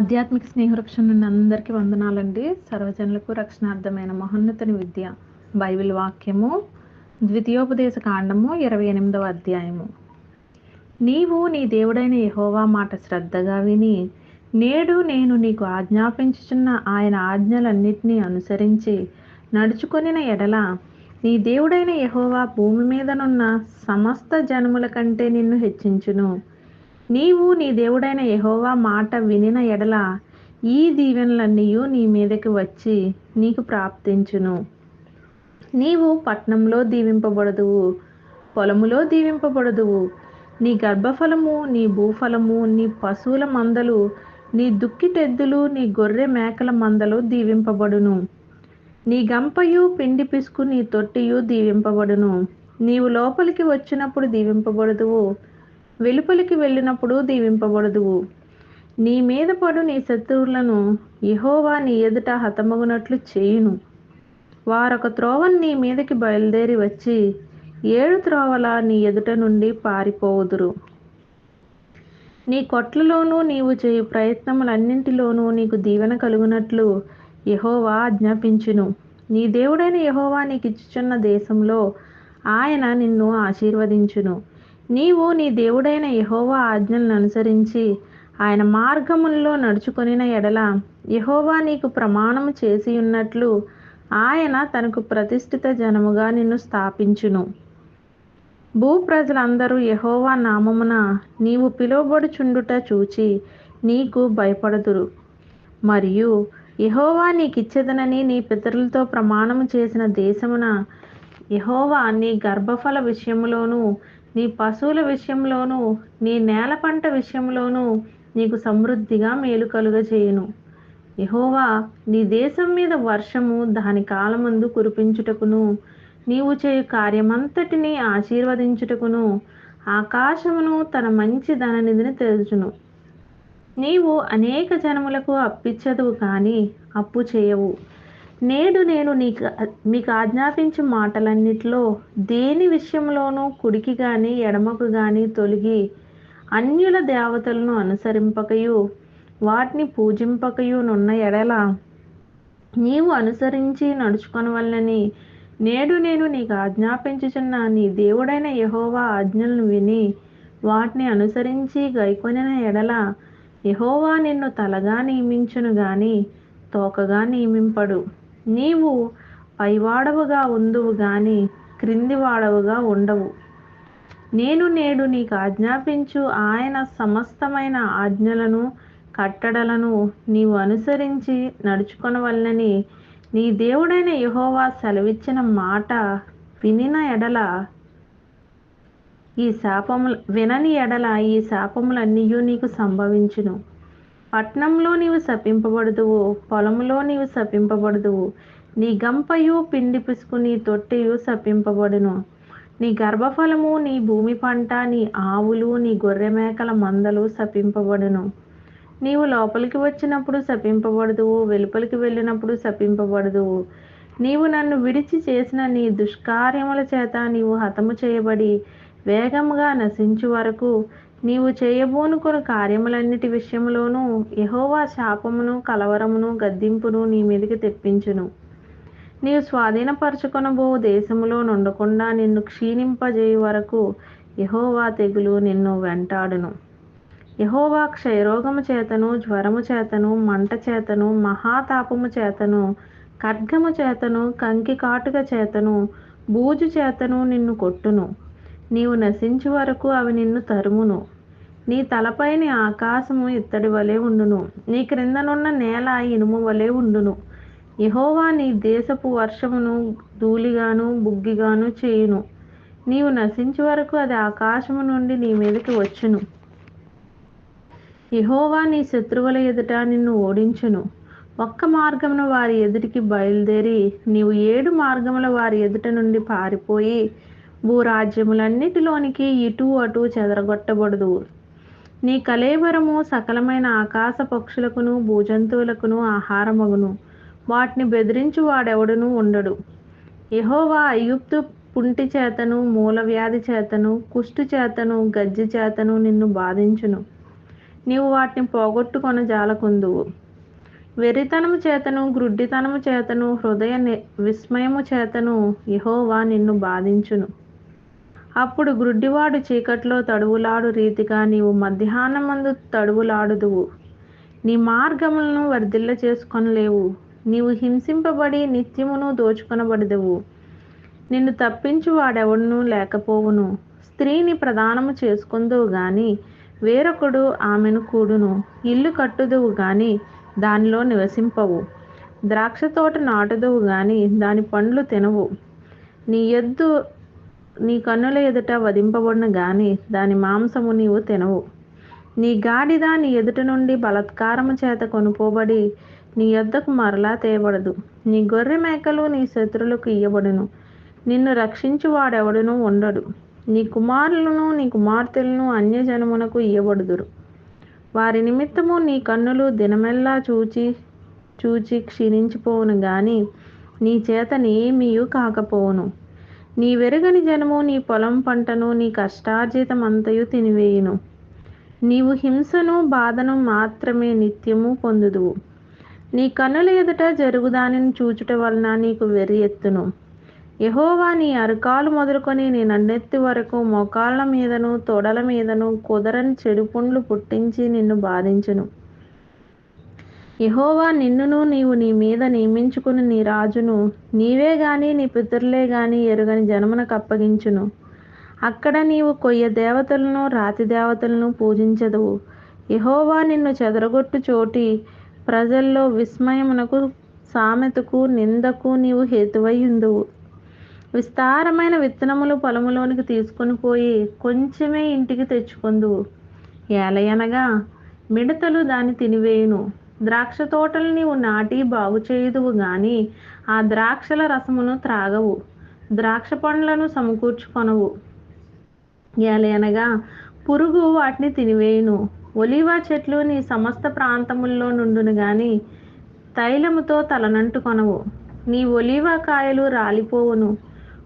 ఆధ్యాత్మిక స్నేహవృక్షం నుండి అందరికీ వందనాలండి. సర్వజనులకు రక్షణార్థమైన మహోన్నతని విద్య. బైబిల్ వాక్యము ద్వితీయోపదేశ కాండము ఇరవై ఎనిమిదవ అధ్యాయము. నీవు నీ దేవుడైన యహోవా మాట శ్రద్ధగా విని నేడు నేను నీకు ఆజ్ఞాపించుచున్న ఆయన ఆజ్ఞలన్నిటినీ అనుసరించి నడుచుకొనిన ఎడల నీ దేవుడైన యహోవా భూమి మీదనున్న సమస్త జనముల కంటే నిన్ను హెచ్చించును. నీవు నీ దేవుడైన యహోవా మాట వినిన ఎడల ఈ దీవెనలన్నీ నీ మీదకి వచ్చి నీకు ప్రాప్తించును. నీవు పట్నంలో దీవింపబడదువు పొలములో దీవింపబడదువు. నీ గర్భఫలము నీ భూఫలము నీ పశువుల మందలు నీ దుక్కిటెద్దులు నీ గొర్రె మేకల మందలు దీవింపబడును. నీ గంపయు పిండి పిసుకు నీ తొట్టియు దీవింపబడును. నీవు లోపలికి వచ్చినప్పుడు దీవింపబడదువు వెలుపలికి వెళ్ళినప్పుడు దీవింపబడదువు నీ మీద పడు నీ శత్రువులను యహోవా నీ ఎదుట హతమగునట్లు చేయును. వారొక త్రోవను నీ మీదకి బయలుదేరి వచ్చి ఏడు త్రోవల నీ ఎదుట నుండి పారిపోవుదురు. నీ కొట్లలోనూ నీవు చేయు ప్రయత్నములన్నింటిలోనూ నీకు దీవెన కలుగునట్లు యహోవా ఆజ్ఞాపించును. నీ దేవుడైన యహోవా నీకు ఇచ్చుచున్న దేశంలో ఆయన నిన్ను ఆశీర్వదించును. నీవు నీ దేవుడైన యహోవా ఆజ్ఞలను అనుసరించి ఆయన మార్గముల్లో నడుచుకొనిన ఎడల యహోవా నీకు ప్రమాణము చేసి ఉన్నట్లు ఆయన తనకు ప్రతిష్ఠిత జనముగా నిన్ను స్థాపించును. భూ ప్రజలందరూ యెహోవా నామమున నీవు పిలువబడుచుండుట చూచి నీకు భయపడదురు. మరియు యహోవా నీకిచ్చేదనని నీ పితరులతో ప్రమాణము చేసిన దేశమున యహోవా నీ గర్భఫల విషయములోనూ నీ పశువుల విషయంలోనూ నీ నేల పంట విషయంలోనూ నీకు సమృద్ధిగా మేలు కలుగజేయును. యహోవా నీ దేశం మీద వర్షము దాని కాలమందు కురిపించుటకును నీవు చేయు కార్యమంతటిని ఆశీర్వదించుటకును ఆకాశమును తన మంచి ధననిధిని తెలుచును. నీవు అనేక జనములకు అప్పిచ్చదువు కానీ అప్పు చేయవు. నేడు నేను నీకు మీకు ఆజ్ఞాపించే మాటలన్నిటిలో దేని విషయంలోనూ కుడికి కానీ ఎడమకు కానీ తొలగి అన్యుల దేవతలను అనుసరింపకయు వాటిని పూజింపకయు నున్న ఎడల నీవు అనుసరించి నడుచుకొనవలనని నేడు నేను నీకు ఆజ్ఞాపించుచున్న నీ దేవుడైన యహోవా ఆజ్ఞలను విని వాటిని అనుసరించి గైకొనిన ఎడల యహోవా నిన్ను తలగా నియమించును గాని తోకగా నియమింపడు. నీవు పైవాడవుగా ఉందువు గాని క్రింది వాడవుగా ఉండవు. నేను నేడు నీకు ఆజ్ఞాపించు ఆయన సమస్తమైన ఆజ్ఞలను కట్టడలను నీవు అనుసరించి నడుచుకొనవల్లని నీ దేవుడైన యహోవా సెలవిచ్చిన మాట వినిన ఎడల ఈ శాపములు వినని ఎడల ఈ శాపములన్నీ నీకు సంభవించును. పట్నంలో నీవు శపింపబడదువు పొలంలో నీవు శపింపబడదువు నీ గంపయు పిండి పిసుకు నీ తొట్టెయు శపింపబడును నీ గర్భఫలము నీ భూమి పంట నీ ఆవులు నీ గొర్రె మేకల మందలు శపింపబడును నీవు లోపలికి వచ్చినప్పుడు శపింపబడదువు వెలుపలికి వెళ్ళినప్పుడు శపింపబడదువు నీవు నన్ను విడిచి చేసిన నీ దుష్కార్యముల చేత నీవు హతము చేయబడి వేగముగా నశించు వరకు నీవు చేయబోనుకుని కార్యములన్నిటి విషయంలోనూ యహోవా శాపమును కలవరమును గద్దింపును నీ మీదకి తెప్పించును. నీవు స్వాధీనపరచుకొనబో దేశములో నుండకుండా నిన్ను క్షీణింపజేయు వరకు యహోవా తెగులు నిన్ను వెంటాడును. యహోవా క్షయరోగము చేతను జ్వరము చేతను మంట చేతను మహాతాపము చేతను ఖడ్గము చేతను కంకి కాటుక చేతను బూజు చేతను నిన్ను కొట్టును. నీవు నశించు వరకు అవి నిన్ను తరుమును. నీ తలపైని ఆకాశము ఇత్తడి వలె ఉండును. నీ క్రిందనున్న నేల ఇనుము వలె ఉండును. యహోవా నీ దేశపు వర్షమును ధూళిగాను బుగ్గిగాను చేయును. నీవు నశించు వరకు అది ఆకాశము నుండి నీ మీదకి వచ్చును. యహోవా నీ శత్రువుల ఎదుట నిన్ను ఓడించును. ఒక్క మార్గమున వారి ఎదుటికి బయలుదేరి నీవు ఏడు మార్గముల వారి ఎదుట నుండి పారిపోయి భూరాజ్యములన్నిటిలోనికి ఇటు అటు చెదరగొట్టబడదు. నీ కలేవరము సకలమైన ఆకాశ పక్షులకును భూజంతువులకును ఆహారమగును. వాటిని బెదిరించు వాడెవడును ఉండడు. యహోవా అయుప్తు పుంటి చేతను మూల వ్యాధి చేతను కుష్టు చేతను గజ్జి చేతను నిన్ను బాధించును. నీవు వాటిని పోగొట్టుకొన జాలకుందువు. వెరితనము చేతను గ్రుడ్డితనము చేతను హృదయ ని- విస్మయము చేతను ఇహోవా నిన్ను బాధించును. అప్పుడు గ్రుడ్డివాడు చీకట్లో తడువులాడు రీతిగా నీవు మధ్యాహ్నమందు తడువులాడుదువు. నీ మార్గములను వర్ధిల్ల చేసుకొనలేవు. నీవు హింసింపబడి నిత్యమును దోచుకొనబడదువు. నిన్ను తప్పించు వాడెవడునూ లేకపోవును. స్త్రీని ప్రదానము చేసుకుందువు గాని వేరొకడు ఆమెను కూడును. ఇల్లు కట్టుదువు గాని దానిలో నివసింపవు. ద్రాక్ష తోట నాటుదువు గాని దాని పండ్లు తినవు. నీ ఎద్దు నీ కన్నుల ఎదుట వధింపబడిన గాని దాని మాంసము నీవు తినవు. నీ గాడిద నీ ఎదుట నుండి బలత్కారము చేత కొనుపోబడి నీ యొద్దకు మరలా తేయబడదు. నీ గొర్రె మేకలు నీ శత్రులకు ఇయ్యబడును. నిన్ను రక్షించు వాడెవడునూ ఉండడు. నీ కుమారులను నీ కుమార్తెలను అన్యజనమునకు ఇయ్యబడుదురు. వారి నిమిత్తము నీ కన్నులు దినమెల్లా చూచి చూచి క్షీణించిపోవును గాని నీ చేతనేమియు కాకపోవును. నీ వెరుగని జనము నీ పొలం పంటను నీ కష్టార్జితం అంతయు తినివేయును. నీవు హింసను బాధను మాత్రమే నిత్యము పొందుదువు. నీ కన్నుల ఎదుట జరుగుదానిని చూచుట వలన నీకు వెర్రి ఎత్తును. యహోవా నీ అరకాలు మొదలుకొని నీ నన్నెత్తి వరకు మోకాళ్ళ మీదను తొడల మీదను కుదరని చెడు పుండ్లు పుట్టించి నిన్ను బాధించును. యహోవా నిన్నును నీవు నీ మీద నియమించుకుని నీ రాజును నీవే గాని నీ పితరులే గాని ఎరుగని జనమునకు అప్పగించును. అక్కడ నీవు కొయ్య దేవతలను రాతి దేవతలను పూజించదువు. యహోవా నిన్ను చెదరగొట్టు చోటి ప్రజల్లో విస్మయమునకు సామెతకు నిందకు నీవు హేతువై ఉందువు. విస్తారమైన విత్తనములు పొలములోనికి తీసుకొని పోయి కొంచెమే ఇంటికి తెచ్చుకుందువు. ఏలయనగా మిడతలు దాన్ని తినివేయును. ద్రాక్ష తోటలు నీవు నాటి బాగు చేయుదువు గాని ఆ ద్రాక్షల రసమును త్రాగవు. ద్రాక్ష పండ్లను సమకూర్చుకొనవు. ఎలయనగా పురుగు వాటిని తినివేయును. ఒలివా చెట్లు నీ సమస్త ప్రాంతముల్లో నుండును గాని తైలముతో తలనంటుకొనవు. నీ ఒలివా కాయలు రాలిపోవును.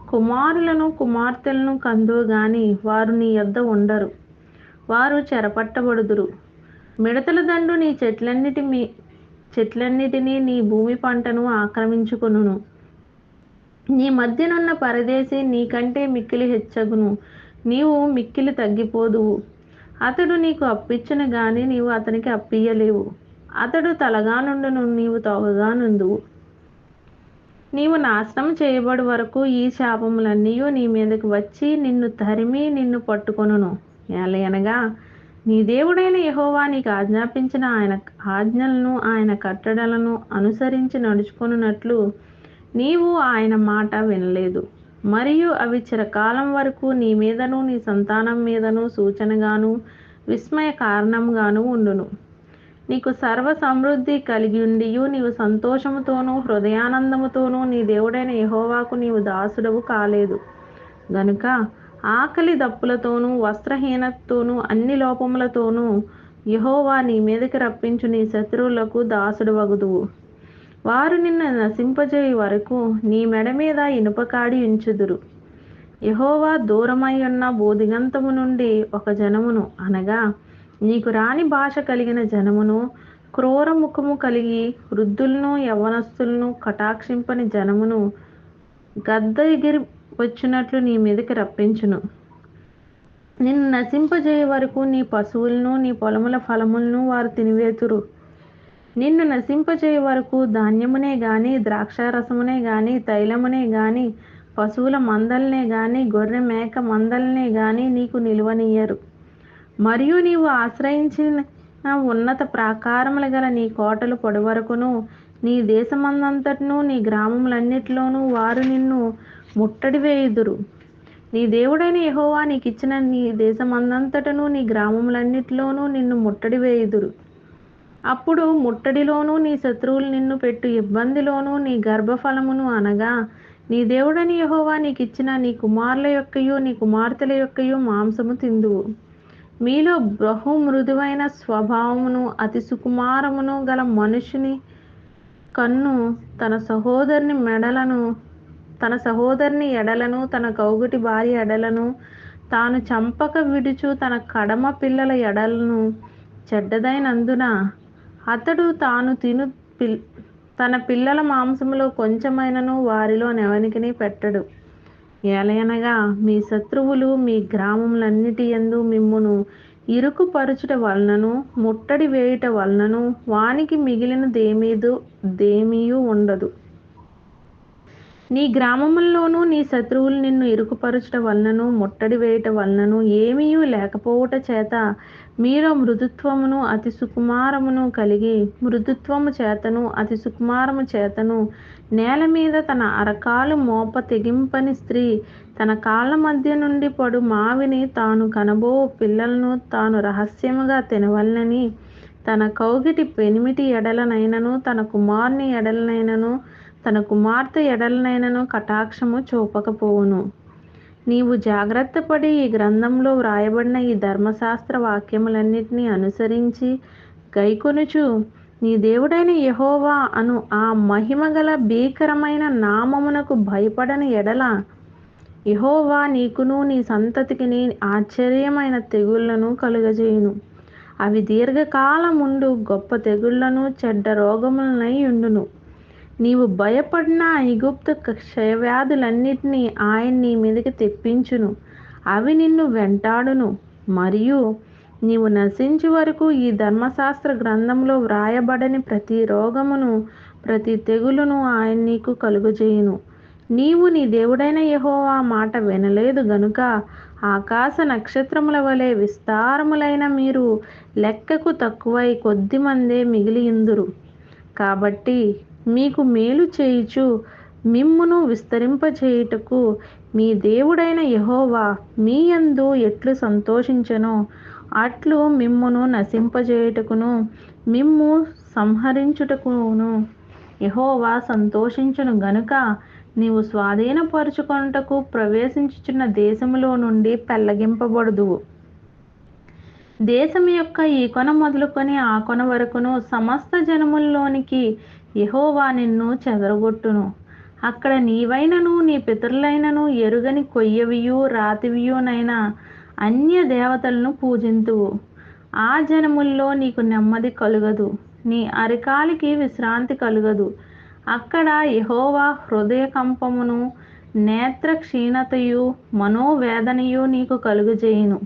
కుమారులను కుమార్తెలను కందువు గాని వారు నీ యొద్ద ఉండరు. వారు చెరపట్టబడుదురు. మిడతల దండు నీ చెట్లన్నిటి మీ చెట్లన్నిటినీ నీ భూమి పంటను ఆక్రమించుకొనును. నీ మధ్యనున్న పరదేశి నీకంటే మిక్కిలి హెచ్చగును. నీవు మిక్కిలి తగ్గిపోదువు. అతడు నీకు అప్పిచ్చిన గాని నీవు అతనికి అప్పియ్యలేవు. అతడు తలగానుండును నీవు తోగగా నుందువు. నీవు నాశనం చేయబడి వరకు ఈ శాపములన్నీ నీ మీదకి వచ్చి నిన్ను తరిమి నిన్ను పట్టుకొనును. ఎలయనగా నీ దేవుడైన యహోవా నీకు ఆజ్ఞాపించిన ఆయన ఆజ్ఞలను ఆయన కట్టడలను అనుసరించి నడుచుకొనున్నట్లు నీవు ఆయన మాట వినలేదు. మరియు అవి చిరకాలం వరకు నీ మీదను నీ సంతానం మీదను సూచనగాను విస్మయ కారణంగాను ఉండును. నీకు సర్వ సమృద్ధి కలిగి ఉండియు నీవు సంతోషముతోనూ హృదయానందముతోనూ నీ దేవుడైన యహోవాకు నీవు దాసుడవు కాలేదు. గనుక ఆకలి దప్పులతోనూ వస్త్రహీనతతోనూ అన్ని లోపములతోనూ యహోవా నీ మీదకి రప్పించు నీ శత్రువులకు దాసుడు వగుదువు వారు నిన్ను నశింపజేయ వరకు నీ మెడ మీద ఇనుపకాడి ఉంచుదురు. యహోవా దూరమై ఉన్న బోధిగంతము నుండి ఒక జనమును అనగా నీకు రాని భాష కలిగిన జనమును క్రూర ముఖము కలిగి వృద్ధులను యవ్వనస్తులను కటాక్షింపని జనమును గద్ద ఎగిరి వచ్చినట్లు నీ మీదకి రప్పించును. నిన్ను నశింపజేయ వరకు నీ పశువులను నీ పొలముల ఫలములను వారు తినివేతురు. నిన్ను నశింపజేయ వరకు ధాన్యమునే గాని ద్రాక్షారసమునే గాని తైలమునే గాని పశువుల మందల్నే గాని గొర్రె మేక మందల్నే గాని నీకు నిలువనియ్యరు మరియు నీవు ఆశ్రయించిన ఉన్నత ప్రాకారములు గల నీ కోటలు పొడవరకును నీ దేశమందంతటను నీ గ్రామములన్నిటిలోనూ వారు నిన్ను ముట్టడి వేయుదురు నీ దేవుడైన యహోవా నీకు ఇచ్చిన నీ దేశమందంతటను నీ గ్రామములన్నిటిలోనూ నిన్ను ముట్టడి వేయుదురు అప్పుడు ముట్టడిలోనూ నీ శత్రువులు నిన్ను పెట్టు ఇబ్బందిలోనూ నీ గర్భఫలమును అనగా నీ దేవుడని యహోవా నీకు ఇచ్చిన నీ కుమారుల యొక్కయు నీ కుమార్తెల యొక్కయు మాంసము తిందువు. మీలో బహు మృదువైన స్వభావమును అతి సుకుమారమును గల మనుషుని కన్ను తన సహోదరుని మెడలను తన సహోదరుని ఎడలను తన కౌగుటి భార్య ఎడలను తాను చంపక విడుచు తన కడమ పిల్లల ఎడలను చెడ్డదైనందున అతడు తాను తిను పిల్ తన పిల్లల మాంసములో కొంచెమైనను వారిలో నెవనికిని పెట్టడు. ఏలయనగా మీ శత్రువులు మీ గ్రామములన్నిటి యందు మిమ్మును ఇరుకుపరుచుట వలనను ముట్టడి వేయుట వలనను వానికి మిగిలినదేమీదు దేమీయూ ఉండదు. నీ గ్రామముల్లోనూ నీ శత్రువులు నిన్ను ఇరుకుపరచుట వలనను ముట్టడి వేయట వలనను ఏమీయూ లేకపోవుట చేత మీరు మృదుత్వమును అతి సుకుమారమును కలిగి మృదుత్వము చేతను అతి సుకుమారము చేతను నేల మీద తన అరకాలు మోప తెగింపని స్త్రీ తన కాళ్ళ మధ్య నుండి పడు మావిని తాను కనబో పిల్లలను తాను రహస్యముగా తినవలనని తన కౌగిటి పెనిమిటి ఎడలనైనను తన కుమారుని ఎడలనైనను తన కుమార్తె ఎడలనైనను కటాక్షము చూపకపోవును. నీవు జాగ్రత్తపడి ఈ గ్రంథంలో వ్రాయబడిన ఈ ధర్మశాస్త్ర వాక్యములన్నిటినీ అనుసరించి గైకొనుచు నీ దేవుడైన యహోవా అను ఆ మహిమగల భీకరమైన నామమునకు భయపడని ఎడల యహోవా నీకును నీ సంతతికిని ఆశ్చర్యమైన తెగుళ్ళను కలుగజేయును. అవి దీర్ఘకాలముండు గొప్ప తెగుళ్ళను చెడ్డ రోగములనై ఉండును. నీవు భయపడిన ఐగుప్తు క్షయవ్యాధులన్నిటినీ ఆయన నీ మీదకి తెప్పించును. అవి నిన్ను వెంటాడును. మరియు నీవు నశించు వరకు ఈ ధర్మశాస్త్ర గ్రంథంలో వ్రాయబడని ప్రతి రోగమును ప్రతి తెగులును ఆయన నీకు కలుగజేయును. నీవు నీ దేవుడైన యహోవా మాట వినలేదు గనుక ఆకాశ నక్షత్రముల వలె విస్తారములైన మీరు లెక్కకు తక్కువై కొద్దిమందే మిగిలియుందురు. కాబట్టి మీకు మేలు చేయుచు మిమ్మును విస్తరింపచేయుటకు మీ దేవుడైన యహోవా మీ యందు ఎట్లు సంతోషించను? అట్లు మిమ్మును నశింపజేయుటకును మిమ్ము సంహరించుటకును. యహోవా సంతోషించును గనుక నీవు స్వాధీనపరుచుకొనుటకు ప్రవేశించుచున్న దేశములో నుండి పెళ్ళగింపబడుదువు దేశం యొక్క ఈ కొన మొదలుకొని ఆ కొన వరకును సమస్త జనముల్లోనికి యహోవా నిన్ను చెదరగొట్టును. అక్కడ నీవైనను నీ పితరులైనను ఎరుగని కొయ్యవియు రాతివియునైనా అన్య దేవతలను పూజింతువు. ఆ జనముల్లో నీకు నెమ్మది కలుగదు. నీ అరికాలికి విశ్రాంతి కలుగదు. అక్కడ యహోవా హృదయ కంపమును నేత్ర క్షీణతయు మనోవేదనయు నీకు కలుగజేయును.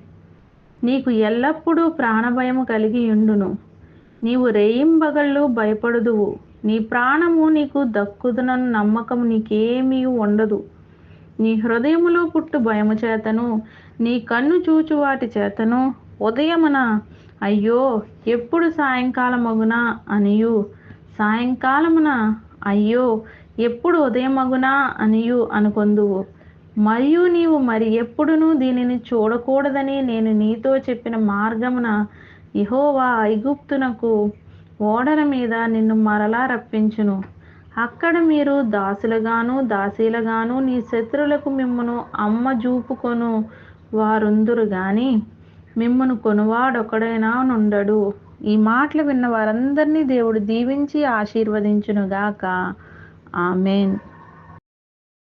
నీకు ఎల్లప్పుడూ ప్రాణభయము కలిగి ఉండును నీవు రేయింబగళ్ళు భయపడుదువు. నీ ప్రాణము నీకు దక్కుదునను నమ్మకం నీకేమీ ఉండదు. నీ హృదయములో పుట్టు భయము చేతను నీ కన్ను చూచు వాటి చేతను ఉదయమున అయ్యో ఎప్పుడు సాయంకాలమగునా అనియు. సాయంకాలమున అయ్యో ఎప్పుడు ఉదయమగునా అనియు అనుకొందువు. మరియు నీవు మరి ఎప్పుడునూ దీనిని చూడకూడదని నేను నీతో చెప్పిన మార్గమున యెహోవా ఐగుప్తునకు ఓడల మీద నిన్ను మరలా రప్పించును. అక్కడ మీరు దాసులుగాను దాసీలుగాను నీ శత్రులకు మిమ్మను అమ్మ చూపుకొను వారుందురు గాని మిమ్మను కొనువాడొకడైనా నుండడు. ఈ మాటలు విన్న వారందరినీ దేవుడు దీవించి ఆశీర్వదించునుగాక. ఆమెన్.